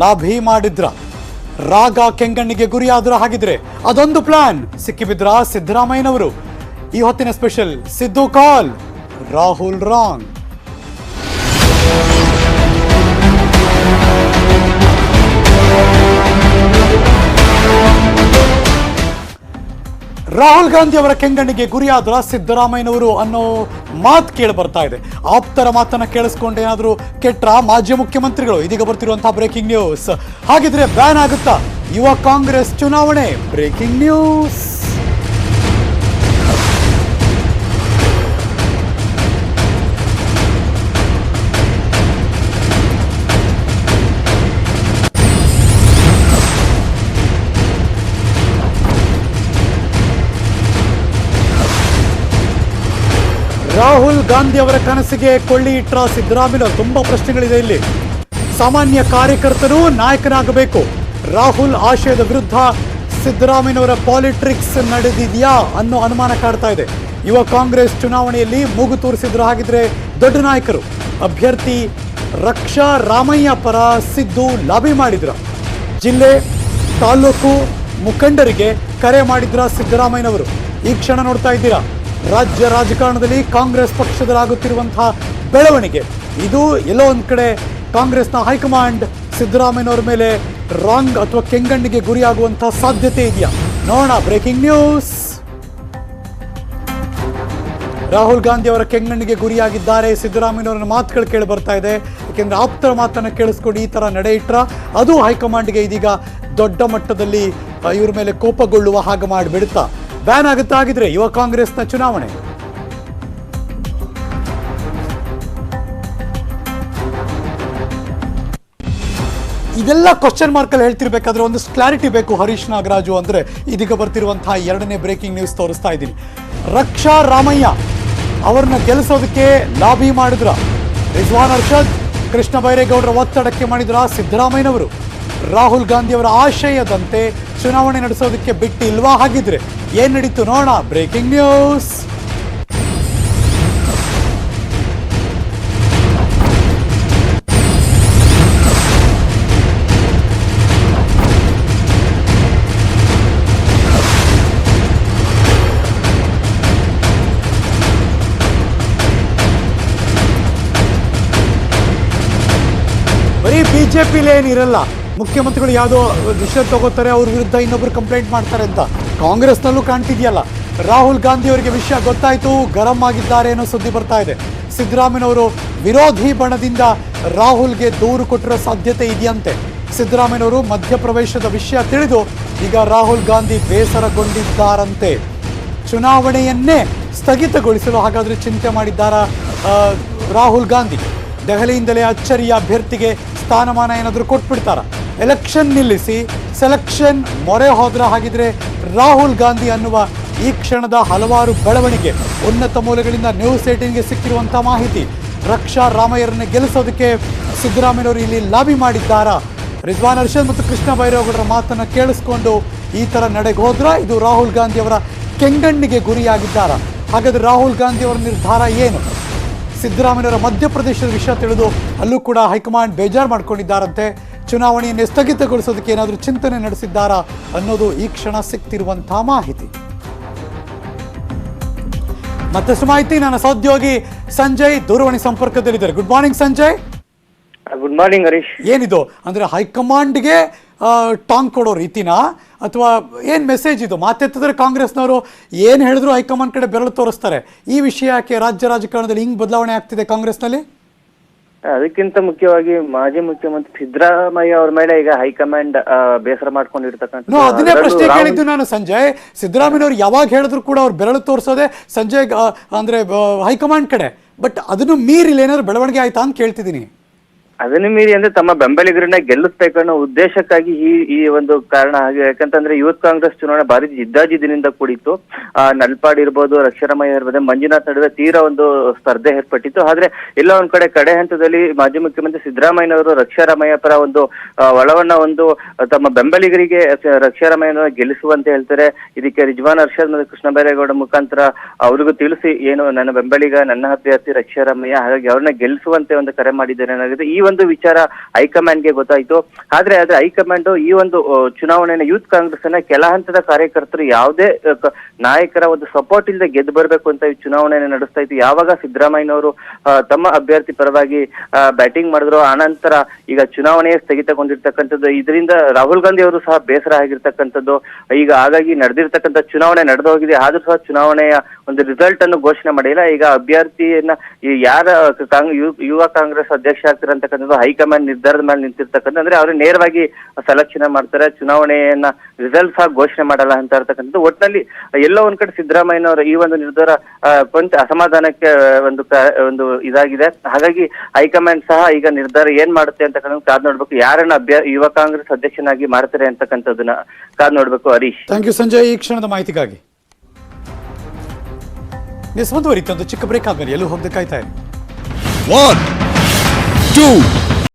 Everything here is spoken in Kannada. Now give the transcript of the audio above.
ಲಾಭಿ ಮಾಡಿದ್ರ, ರಾಗ ಕೆಂಗಣ್ಣಿಗೆ ಗುರಿಯಾದ್ರ ಹಾಗಿದ್ರೆ ಅದೊಂದು ಪ್ಲಾನ್ ಸಿಕ್ಕಿಬಿದ್ರ ಸಿದ್ದರಾಮಯ್ಯನವರು. ಈ ಹೊತ್ತಿನ special Siddu call, Rahul wrong. Rahul Gandhi ಅವರ ಕೆಂಗಣ್ಣಿಗೆ ಗುರಿಯಾದ್ರ ಸಿದ್ದರಾಮಯ್ಯನವರು ಅನ್ನೋ ಮಾತು ಕೇಳಿ ಬರ್ತಾ ಇದೆ. ಆಪ್ತರ ಮಾತನ್ನ ಕೇಳಿಸ್ಕೊಂಡು ಏನಾದರೂ ಕೆಟ್ಟ ಮಾಜಿ ಮುಖ್ಯಮಂತ್ರಿಗಳು? ಇದೀಗ ಬರ್ತಿರುವಂತಹ ಬ್ರೇಕಿಂಗ್ ನ್ಯೂಸ್ ಹಾಗಿದ್ರೆ ಬ್ಯಾನ್ ಆಗುತ್ತಾ? ಯುವ ಕಾಂಗ್ರೆಸ್ ಚುನಾವಣೆ. ಬ್ರೇಕಿಂಗ್ ನ್ಯೂಸ್ ರಾಹುಲ್ ಗಾಂಧಿ ಅವರ ಕನಸಿಗೆ ಕೊಳ್ಳಿ ಇಟ್ಟ ಸಿದ್ದರಾಮಯ್ಯ. ತುಂಬಾ ಪ್ರಶ್ನೆಗಳಿದೆ ಇಲ್ಲಿ. ಸಾಮಾನ್ಯ ಕಾರ್ಯಕರ್ತರು ನಾಯಕನಾಗಬೇಕು. ರಾಹುಲ್ ಆಶಯದ ವಿರುದ್ಧ ಸಿದ್ದರಾಮಯ್ಯನವರ ಪಾಲಿಟಿಕ್ಸ್ ನಡೆದಿದೆಯಾ ಅನ್ನೋ ಅನುಮಾನ ಕಾಡ್ತಾ ಇದೆ. ಯುವ ಕಾಂಗ್ರೆಸ್ ಚುನಾವಣೆಯಲ್ಲಿ ಮೂಗು ತೋರಿಸಿದ್ರು ಹಾಗಿದ್ರೆ ದೊಡ್ಡ ನಾಯಕರು. ಅಭ್ಯರ್ಥಿ ರಕ್ಷಾ ರಾಮಯ್ಯ ಪರ ಸಿದ್ದು ಲಾಬಿ ಮಾಡಿದ್ರ. ಜಿಲ್ಲೆ ತಾಲೂಕು ಮುಖಂಡರಿಗೆ ಕರೆ ಮಾಡಿದ್ರ ಸಿದ್ದರಾಮಯ್ಯನವರು. ಈ ಕ್ಷಣ ನೋಡ್ತಾ ಇದ್ದೀರಾ? ರಾಜ್ಯ ರಾಜಕಾರಣದಲ್ಲಿ ಕಾಂಗ್ರೆಸ್ ಪಕ್ಷದಲ್ಲಾಗುತ್ತಿರುವಂತಹ ಬೆಳವಣಿಗೆ. ಇದು ಎಲ್ಲೋ ಒಂದು ಕಡೆ ಕಾಂಗ್ರೆಸ್ನ ಹೈಕಮಾಂಡ್ ಸಿದ್ದರಾಮಯ್ಯನವರ ಮೇಲೆ ರಾಂಗ್ ಅಥವಾ ಕೆಂಗಣ್ಣಿಗೆ ಗುರಿಯಾಗುವಂತಹ ಸಾಧ್ಯತೆ ಇದೆಯಾ? ನೋಡೋಣ, ಬ್ರೇಕಿಂಗ್ ನ್ಯೂಸ್. ರಾಹುಲ್ ಗಾಂಧಿ ಅವರ ಕೆಂಗಣ್ಣಿಗೆ ಗುರಿಯಾಗಿದ್ದಾರೆ. ಸಿದ್ದರಾಮಯ್ಯನವರ ಮಾತುಗಳು ಕೇಳಿ ಬರ್ತಾ ಇದೆ. ಯಾಕೆಂದ್ರೆ ಆಪ್ತರ ಮಾತನ್ನು ಕೇಳಿಸ್ಕೊಂಡು ಈ ತರ ನಡೆ ಇಟ್ರ ಅದು ಹೈಕಮಾಂಡ್ಗೆ ಇದೀಗ ದೊಡ್ಡ ಮಟ್ಟದಲ್ಲಿ ಇವ್ರ ಮೇಲೆ ಕೋಪಗೊಳ್ಳುವ ಹಾಗೆ ಮಾಡಿಬಿಡುತ್ತಾ ಬ್ಯಾನ್ ಆಗುತ್ತಾ ಆಗಿದ್ರೆ ಯುವ ಕಾಂಗ್ರೆಸ್ನ ಚುನಾವಣೆ. ಇದೆಲ್ಲ ಕ್ವಶನ್ ಮಾರ್ಕಲ್ಲಿ ಹೇಳ್ತಿರ್ಬೇಕಾದ್ರೆ ಒಂದು ಕ್ಲಾರಿಟಿ ಬೇಕು ಹರೀಶ್ ನಾಗರಾಜು ಅಂದ್ರೆ. ಇದೀಗ ಬರ್ತಿರುವಂತಹ ಎರಡನೇ ಬ್ರೇಕಿಂಗ್ ನ್ಯೂಸ್ ತೋರಿಸ್ತಾ ಇದ್ದೀನಿ. ರಕ್ಷಾ ರಾಮಯ್ಯ ಅವ್ರನ್ನ ಗೆಲ್ಲಿಸೋದಕ್ಕೆ ಲಾಬಿ ಮಾಡಿದ್ರ? ರಿಜ್ವಾನ್ ಅರ್ಷದ್, ಕೃಷ್ಣ ಬೈರೇಗೌಡರ ಒತ್ತಡಕ್ಕೆ ಮಾಡಿದ್ರ ಸಿದ್ದರಾಮಯ್ಯನವರು? ರಾಹುಲ್ ಗಾಂಧಿ ಅವರ ಆಶಯದಂತೆ ಚುನಾವಣೆ ನಡೆಸೋದಕ್ಕೆ ಬಿಟ್ಟಿಲ್ವಾ ಹಾಗಿದ್ರೆ? ಏನ್ ನಡೀತು ನೋಡೋಣ. Breaking news. ಬರೀ ಬಿಜೆಪಿಲಿ ಏನಿರಲ್ಲ. ಮುಖ್ಯಮಂತ್ರಿಗಳು ಯಾವುದೋ ವಿಷಯ ತಗೋತಾರೆ, ಅವ್ರ ವಿರುದ್ಧ ಇನ್ನೊಬ್ರು ಕಂಪ್ಲೇಂಟ್ ಮಾಡ್ತಾರೆ ಅಂತ. ಕಾಂಗ್ರೆಸ್ನಲ್ಲೂ ಕಾಣ್ತಿದೆಯಲ್ಲ. ರಾಹುಲ್ ಗಾಂಧಿ ಅವರಿಗೆ ವಿಷಯ ಗೊತ್ತಾಯಿತು, ಗರಂ ಆಗಿದ್ದಾರೆ ಅನ್ನೋ ಸುದ್ದಿ ಬರ್ತಾ ಇದೆ. ಸಿದ್ದರಾಮಯ್ಯನವರು ವಿರೋಧಿ ಬಣದಿಂದ ರಾಹುಲ್ಗೆ ದೂರು ಕೊಟ್ಟಿರೋ ಸಾಧ್ಯತೆ ಇದೆಯಂತೆ. ಸಿದ್ದರಾಮಯ್ಯನವರು ಮಧ್ಯಪ್ರವೇಶದ ವಿಷಯ ತಿಳಿದು, ಈಗ ರಾಹುಲ್ ಗಾಂಧಿ ಬೇಸರಗೊಂಡಿದ್ದಾರಂತೆ. ಚುನಾವಣೆಯನ್ನೇ ಸ್ಥಗಿತಗೊಳಿಸಲು ಹಾಗಾದರೆ ಚಿಂತೆ ಮಾಡಿದ್ದಾರ ರಾಹುಲ್ ಗಾಂಧಿ. ದೆಹಲಿಯಿಂದಲೇ ಅಚ್ಚರಿಯ ಅಭ್ಯರ್ಥಿಗೆ ಸ್ಥಾನಮಾನ ಏನಾದರೂ ಕೊಟ್ಬಿಡ್ತಾರ? ಎಲೆಕ್ಷನ್ ನಿಲ್ಲಿಸಿ ಸೆಲೆಕ್ಷನ್ ಮೊರೆ ಹೋದ್ರ ಹಾಗಿದ್ರೆ ರಾಹುಲ್ ಗಾಂಧಿ ಅನ್ನುವ ಈ ಕ್ಷಣದ ಹಲವಾರು ಬೆಳವಣಿಗೆ, ಉನ್ನತ ಮೂಲಗಳಿಂದ ನ್ಯೂಸ್ ಏಟೀನ್ಗೆ ಸಿಕ್ಕಿರುವಂಥ ಮಾಹಿತಿ. ರಕ್ಷಾ ರಾಮಯ್ಯರನ್ನ ಗೆಲ್ಲಿಸೋದಕ್ಕೆ ಸಿದ್ದರಾಮಯ್ಯನವರು ಇಲ್ಲಿ ಲಾಬಿ ಮಾಡಿದ್ದಾರಾ? ರಿಜ್ವಾನ್ ಅರ್ಷದ್ ಮತ್ತು ಕೃಷ್ಣ ಬೈರೇಗೌಡರ ಮಾತನ್ನು ಕೇಳಿಸ್ಕೊಂಡು ಈ ಥರ ನಡೆಗೆ ಹೋದ್ರ ಇದು ರಾಹುಲ್ ಗಾಂಧಿ ಅವರ ಕೆಂಗಣ್ಣಿಗೆ ಗುರಿಯಾಗಿದ್ದಾರಾ? ಹಾಗಾದ್ರೆ ರಾಹುಲ್ ಗಾಂಧಿ ಅವರ ನಿರ್ಧಾರ ಏನು? ಸಿದ್ದರಾಮಯ್ಯವರ ಮಧ್ಯಪ್ರದೇಶದ ವಿಷಯ ತಿಳಿದು ಅಲ್ಲೂ ಕೂಡ ಹೈಕಮಾಂಡ್ ಬೇಜಾರು ಮಾಡ್ಕೊಂಡಿದ್ದಾರಂತೆ. ಚುನಾವಣೆಯನ್ನು ಸ್ಥಗಿತಗೊಳಿಸೋದಕ್ಕೆ ಏನಾದರೂ ಚಿಂತನೆ ನಡೆಸಿದ್ದಾರಾ ಅನ್ನೋದು ಈ ಕ್ಷಣ ಸಿಗ್ತಿರುವಂತಹ ಮಾಹಿತಿ. ಮತ್ತಷ್ಟು ಮಾಹಿತಿ ನನ್ನ ಸಹೋದ್ಯೋಗಿ ಸಂಜಯ್ ದೂರವಾಣಿ ಸಂಪರ್ಕದಲ್ಲಿದ್ದಾರೆ. Good morning Sanjay. Good morning Harish. ಏನಿದು? ಅಂದ್ರೆ ಹೈಕಮಾಂಡ್ಗೆ ಟಾಂಗ್ ಕೊಡೋ ರೀತಿನ? ಅಥವಾ ಏನ್ ಮೆಸೇಜ್ ಇದು? ಮಾತೆತ್ತಿದ್ರೆ ಕಾಂಗ್ರೆಸ್ನವರು ಏನ್ ಹೇಳಿದ್ರು ಹೈಕಮಾಂಡ್ ಕಡೆ ಬೆರಳು ತೋರಿಸ್ತಾರೆ. ಈ ವಿಷಯಕ್ಕೆ ರಾಜ್ಯ ರಾಜಕಾರಣದಲ್ಲಿ ಹಿಂಗ್ ಬದಲಾವಣೆ ಆಗ್ತಿದೆ ಕಾಂಗ್ರೆಸ್ನಲ್ಲಿ? ಅದಕ್ಕಿಂತ ಮುಖ್ಯವಾಗಿ ಮಾಜಿ ಮುಖ್ಯಮಂತ್ರಿ ಸಿದ್ದರಾಮಯ್ಯ ಅವರ ಮೇಲೆ ಈಗ ಹೈಕಮಾಂಡ್ ಬೇಸರ ಮಾಡ್ಕೊಂಡಿರ್ತಕ್ಕಂಥ ಅದನ್ನೇ ಪ್ರಶ್ನೆ ಕೇಳಿದ್ದು ನಾನು ಸಂಜಯ್. ಸಿದ್ದರಾಮಯ್ಯನವ್ರು ಯಾವಾಗ ಹೇಳಿದ್ರು ಕೂಡ ಅವ್ರು ಬೆರಳು ತೋರಿಸೋದೆ ಸಂಜಯ್ ಅಂದ್ರೆ ಹೈಕಮಾಂಡ್ ಕಡೆ. ಬಟ್ ಅದನ್ನು ಮೀರಿ ಏನಾದ್ರು ಬೆಳವಣಿಗೆ ಆಯ್ತಾ ಅಂತ ಕೇಳ್ತಿದ್ದೀನಿ. ಅದನ್ನು ಮೀರಿ ಅಂದ್ರೆ ತಮ್ಮ ಬೆಂಬಲಿಗರನ್ನ ಗೆಲ್ಲಿಸ್ಬೇಕು ಅನ್ನೋ ಉದ್ದೇಶಕ್ಕಾಗಿ ಈ ಈ ಒಂದು ಕಾರಣ ಆಗಿದೆ. ಯಾಕಂತಂದ್ರೆ ಯೂತ್ ಕಾಂಗ್ರೆಸ್ ಚುನಾವಣೆ ಭಾರಿ ಜಿದ್ದಾಜಿದ್ದಿನಿಂದ ಕೂಡಿತ್ತು. ಆ, ನಲ್ಪಾಡ್ ಇರ್ಬೋದು ರಕ್ಷರಮಯ್ಯ ಇರ್ಬೋದು, ಮಂಜುನಾಥ್ ನಡುವೆ ತೀರಾ ಒಂದು ಸ್ಪರ್ಧೆ ಏರ್ಪಟ್ಟಿತ್ತು. ಆದ್ರೆ ಎಲ್ಲ ಒಂದ್ ಕಡೆ ಕಡೆ ಹಂತದಲ್ಲಿ ಮಾಜಿ ಮುಖ್ಯಮಂತ್ರಿ ಸಿದ್ದರಾಮಯ್ಯನವರು ರಕ್ಷರಮಯ್ಯ ಪರ ಒಂದು ಒಳವನ್ನ ಒಂದು ತಮ್ಮ ಬೆಂಬಲಿಗರಿಗೆ ರಕ್ಷಾರಾಮಯ್ಯನ ಗೆಲ್ಲಿಸುವಂತೆ ಹೇಳ್ತಾರೆ. ಇದಕ್ಕೆ ರಿಜ್ವಾನ್ ಅರ್ಷದ್ ಮತ್ತು ಕೃಷ್ಣ ಬೈರೇಗೌಡ ಮುಖಾಂತರ ಅವ್ರಿಗೂ ತಿಳಿಸಿ ಏನು ನನ್ನ ಬೆಂಬಲಿಗ, ನನ್ನ ಅಭ್ಯರ್ಥಿ ರಕ್ಷರಮಯ್ಯ, ಹಾಗಾಗಿ ಅವ್ರನ್ನ ಗೆಲ್ಲಿಸುವಂತೆ ಒಂದು ಕರೆ ಮಾಡಿದ್ದಾರೆ ಏನಾಗಿದೆ ಈ ಒಂದು ವಿಚಾರ ಹೈಕಮಾಂಡ್ಗೆ ಗೊತ್ತಾಯ್ತು. ಆದ್ರೆ ಆದ್ರೆ ಹೈಕಮಾಂಡ್ ಈ ಒಂದು ಚುನಾವಣೆನ ಯೂತ್ ಕಾಂಗ್ರೆಸ್ ಅನ್ನ ಕೆಲ ಹಂತದ ಕಾರ್ಯಕರ್ತರು ಯಾವುದೇ ನಾಯಕರ ಒಂದು ಸಪೋರ್ಟ್ ಇಲ್ಲದೆ ಗೆದ್ದು ಬರಬೇಕು ಅಂತ ಈ ಚುನಾವಣೆಯನ್ನು ನಡೆಸ್ತಾ ಇತ್ತು. ಯಾವಾಗ ಸಿದ್ದರಾಮಯ್ಯನವರು ತಮ್ಮ ಅಭ್ಯರ್ಥಿ ಪರವಾಗಿ ಬ್ಯಾಟಿಂಗ್ ಮಾಡಿದ್ರು ಆನಂತರ ಈಗ ಚುನಾವಣೆ ಸ್ಥಗಿತಗೊಂಡಿರ್ತಕ್ಕಂಥದ್ದು. ಇದರಿಂದ ರಾಹುಲ್ ಗಾಂಧಿ ಅವರು ಸಹ ಬೇಸರ ಆಗಿರ್ತಕ್ಕಂಥದ್ದು. ಈಗ ಹಾಗಾಗಿ ನಡೆದಿರ್ತಕ್ಕಂಥ ಚುನಾವಣೆ ನಡೆದು ಹೋಗಿದೆ. ಆದ್ರೂ ಸಹ ಚುನಾವಣೆಯ ಒಂದು ರಿಸಲ್ಟ್ ಅನ್ನು ಘೋಷಣೆ ಮಾಡಿಲ್ಲ. ಈಗ ಅಭ್ಯರ್ಥಿಯನ್ನ ಯಾರ ಯುವ ಕಾಂಗ್ರೆಸ್ ಅಧ್ಯಕ್ಷ ಆಗ್ತಿರಂತಕ್ಕಂಥದ್ದು ಹೈಕಮಾಂಡ್ ನಿರ್ಧಾರದ ಮೇಲೆ ನಿಂತಿರ್ತಕ್ಕಂಥ ಅಂದ್ರೆ ಅವರು ನೇರವಾಗಿ ಸೆಲೆಕ್ಷನ್ ಮಾಡ್ತಾರೆ ಚುನಾವಣೆಯನ್ನ ರಿಸಲ್ಟ್ ಸಹ ಘೋಷಣೆ ಮಾಡಲ್ಲ ಅಂತ ಇರ್ತಕ್ಕಂಥದ್ದು. ಒಟ್ಟಿನಲ್ಲಿ ಎಲ್ಲೋ ಒಂದ್ ಕಡೆ ಸಿದ್ದರಾಮಯ್ಯನವರ ಈ ಒಂದು ನಿರ್ಧಾರ ಪಂಚ ಅಸಮಾಧಾನಕ್ಕೆ ಒಂದು ಒಂದು ಇದಾಗಿದೆ. ಹಾಗಾಗಿ ಹೈಕಮಾಂಡ್ ಸಹ ಈಗ ನಿರ್ಧಾರ ಏನ್ ಮಾಡುತ್ತೆ ಅಂತಕ್ಕಂಥ ಕಾದ್ ನೋಡ್ಬೇಕು. ಯಾರನ್ನ ಅಭ್ಯ ಯುವ ಕಾಂಗ್ರೆಸ್ ಅಧ್ಯಕ್ಷನಾಗಿ ಮಾಡ್ತಾರೆ ಅಂತಕ್ಕಂಥದ್ದನ್ನ ಕಾದ್ ನೋಡ್ಬೇಕು ಹರೀಶ್. Thank you Sanjay. ಈ ಕ್ಷಣದ ಮಾಹಿತಿಗಾಗಿ. ಮುಂದುವರಿತು ಒಂದು ಚಿಕ್ಕ ಬ್ರೇಕ್ ಆದ್ಮೇಲೆ ಎಲ್ಲೂ ಹೋಗದೆ ಕಾಯ್ತಾ ಇರಿ. do.